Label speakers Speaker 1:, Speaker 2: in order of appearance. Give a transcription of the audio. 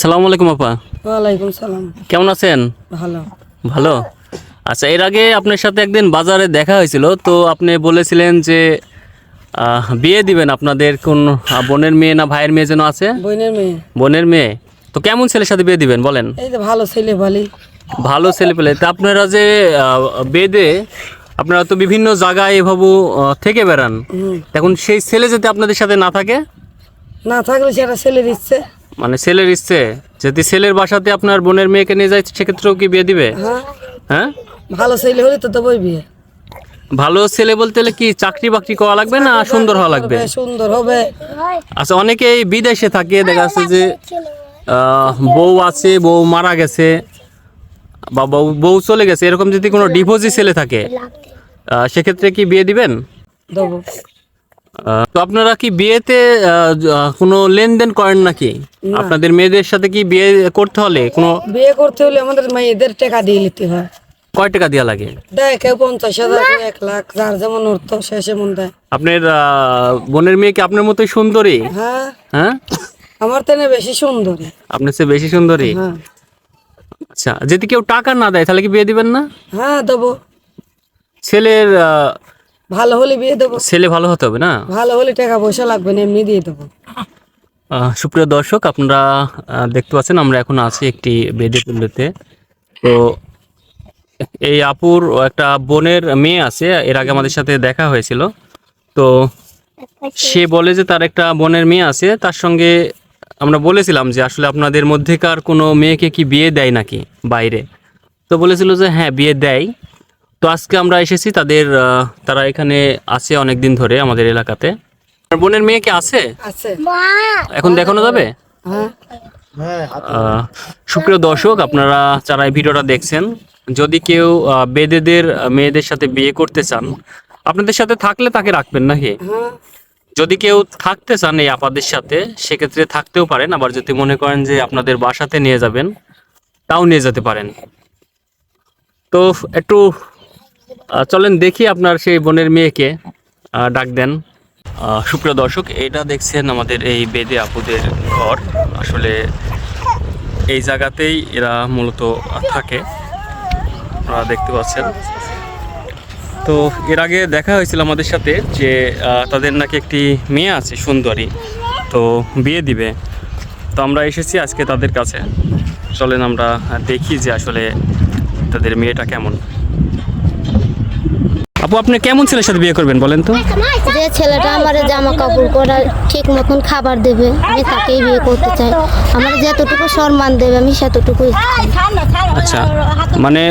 Speaker 1: সালামু আলাইকুম আপা।
Speaker 2: ওয়ালাইকুম সালাম।
Speaker 1: কেমন আছেন?
Speaker 2: ভালো।
Speaker 1: ভালো? আচ্ছা এর আগে আপনার সাথে একদিন বাজারে দেখা হয়েছিল তো আপনি বলেছিলেন যে বিয়ে দিবেন আপনাদের কোন বোনের মেয়ে না ভাইয়ের মেয়ে যেন আছে?
Speaker 2: বোনের মেয়ে।
Speaker 1: বোনের মেয়ে? তো কেমন ছেলের সাথে বিয়ে দিবেন বলেন?
Speaker 2: এই যে ভালো ছেলে ভালি।
Speaker 1: ভালো ছেলে পেলে। তা আপনারা যে বেদে আপনারা তো বিভিন্ন জায়গায় এভাবে থেকে বেড়ান। এখন সেই ছেলে যদি আপনাদের সাথে না থাকে?
Speaker 2: না থাকলে সেটা ছেলের ইচ্ছে।
Speaker 1: মানে ছেলের ইচ্ছে যদি ছেলের বাসাতে আপনার বোনের মেয়েকে নিয়ে যায় সেক্ষেত্রেও কি বিয়ে দিবে?
Speaker 2: হ্যাঁ।
Speaker 1: হ্যাঁ?
Speaker 2: ভালো ছেলে হলে তো দেবই বিয়ে।
Speaker 1: ভালো ছেলে বলতে হলে কি চাকরি বাকরি করা লাগবে না সুন্দর হওয়া লাগবে?
Speaker 2: সুন্দর হবে।
Speaker 1: আচ্ছা অনেকেই বিদেশে থাকে দেখা যাচ্ছে যে বউ আছে বউ মারা গেছে বা বউ বউ চলে গেছে এরকম যদি কোনো ডিভোর্সি ছেলে থাকে সেক্ষেত্রে কি বিয়ে দিবেন?
Speaker 2: দেবো।
Speaker 1: তো আপনারা কি বিয়েতে কোনো লেনদেন করেন নাকি? আপনাদের মেয়েদের সাথে কি বিয়ে করতে হলে কোনো
Speaker 2: বিয়ে করতে হলে আমাদের মেয়েদের টাকা দিয়ে নিতে হয়।
Speaker 1: কয় টাকা দেওয়া লাগে?
Speaker 2: দেয় কেউ পঞ্চাশ হাজার এক লাখ যার যেমন অর্থ সে সেমন দেয়।
Speaker 1: আপনার বোনের মেয়ে কি আপনার মতোই সুন্দরী?
Speaker 2: হ্যাঁ।
Speaker 1: হ্যাঁ?
Speaker 2: আমার তেনে বেশি সুন্দরী।
Speaker 1: আপনার চেয়ে বেশি সুন্দরী?
Speaker 2: হ্যাঁ।
Speaker 1: আচ্ছা যদি কেউ টাকা না দেয় তাহলে কি বিয়ে দিবেন না?
Speaker 2: হ্যাঁ দেবো।
Speaker 1: ছেলের
Speaker 2: ভালো হলে বিয়ে দেবো।
Speaker 1: ছেলে ভালো হতে হবে না?
Speaker 2: ভালো হলে টাকা পয়সা লাগবে না এমনি দিয়ে দেবো।
Speaker 1: সুপ্রিয় দর্শক আপনারা দেখতে পাচ্ছেন আমরা এখন আছি একটি বেদে তুল্যতে তো এই আপুর একটা বোনের মেয়ে আছে এর আগে আমাদের সাথে দেখা হয়েছিল। তো সে বলে যে তার একটা বোনের মেয়ে আছে তার সঙ্গে আমরা বলেছিলাম যে আসলে আপনাদের মধ্যেকার কোনো মেয়েকে কি বিয়ে দেয় নাকি বাইরে? তো বলেছিল যে হ্যাঁ বিয়ে দেয়। তো আজকে আমরা এসেছি তাদের তারা এখানে আছে অনেক দিন ধরে আমাদের এলাকাতে। আপনার বোনের মেয়ে কি আছে?
Speaker 2: আছে।
Speaker 1: এখন দেখানো যাবে?
Speaker 2: হ্যাঁ।
Speaker 1: সুপ্রিয় দর্শক আপনারা যারা এই ভিডিওটা দেখছেন যদি কেউ বেদেদের মেয়েদের সাথে বিয়ে করতে চান আপনাদের সাথে থাকলে তাকে রাখবেন নাকি?
Speaker 2: হ্যাঁ।
Speaker 1: যদি কেউ থাকতে চান এই আপাদের সাথে সেক্ষেত্রে থাকতেও পারেন আবার যদি মনে করেন যে আপনাদের বাসাতে নিয়ে যাবেন তাও নিয়ে যেতে পারেন। তো একটু চলেন দেখি আপনার সেই বোনের মেয়েকে ডাক দেন। সুপ্রিয় দর্শক, এটা দেখছেন আমাদের এই বেদে আপুদের ঘর। আসলে এই জায়গাতেই এরা মূলত থাকে, আপনারা দেখতে পাচ্ছেন। তো এর আগে দেখা হয়েছিল আমাদের সাথে যে তাদের নাকি একটি মেয়ে আছে, সুন্দরী, তো বিয়ে দিবে। তো আমরা এসেছি আজকে তাদের কাছে। চলেন আমরা দেখি যে আসলে তাদের মেয়েটা কেমন। আপু আপনি কেমন ছেলের সাথে বিয়ে করবেন বলেন তো?
Speaker 3: যে ছেলেটা আমার জামা কাপড় করা ঠিক মতন খাবার দেবে আমি তাকেই বিয়ে করতে চাই। আমার যতটুকু সম্মান দেবে আমি সেতটুকুই।
Speaker 1: আচ্ছা মানে